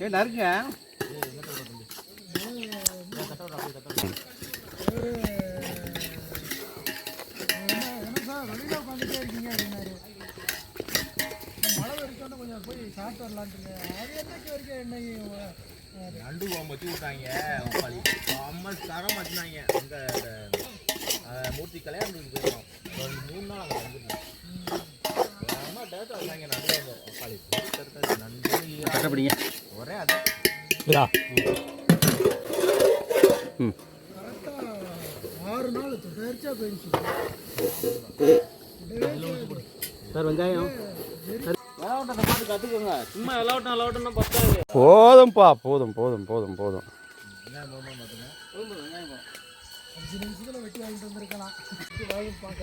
ஏ நறுங்க மழை கொஞ்சம் போய் சாப்பிட்டு வரலான்ட்டு அது என்னைக்கு வரைக்கும் என்ன நண்டு குழம்பு வச்சு விட்டாங்க உப்பாளி அம்மா அங்கே மூர்த்தி கல்யாணத்துக்கு போயிருந்தோம் ஒரு மூணு நாள் அங்கே வந்துருந்தோம் கட்டப்படிங்க ஒரே அது ம். ஆறு நாள் தொடர்ச்சியாக போயிடுச்சு சார் வெங்காயம். போதும்ப்பா போதும் போதும் போதும் போதும்.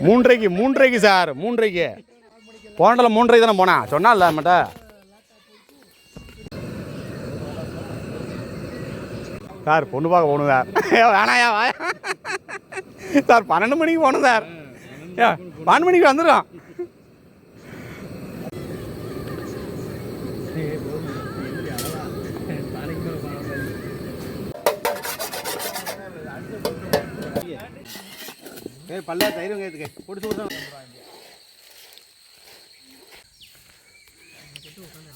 மூன்றைக்கு மூன்றைக்கு சார் மூன்றைக்கு. போனதில் மூன்றரை தானே போனேன்? இல்லை நம்மகிட்ட. சார் பொண்ணு பார்க்க போகணும் சார். ஏ, வேணாயா வா சார் பன்னெண்டு மணிக்கு போகணும் சார். ஏ பன்னெண்டு மணிக்கு வந்துடும் பல்ல தைரியம் வெங்காயத்துக்கு. பிடிச்சி கொடுத்தா சூப்பர் மழை பெஞ்சிட்டே இருக்கணும் இருந்தாலும் வெயிலில் வராமல் பார்க்குறது நானும்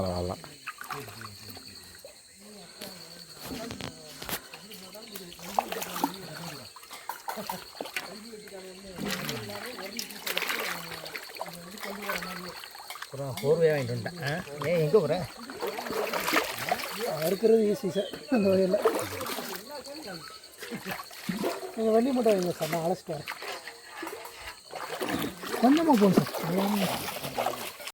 பரவாயில்ல. அப்புறம் போர்வையாக வாங்கிட்டு வந்துட்டேன். ஏன் எங்கே போகிறேன் அறுக்கிறது ஈஸி சார் அந்த வகையில் நீங்கள் வெள்ளி மட்டும் வைங்க சார் நான் அழைச்சிட்டு வரேன். கொஞ்சமாக போகும் சார்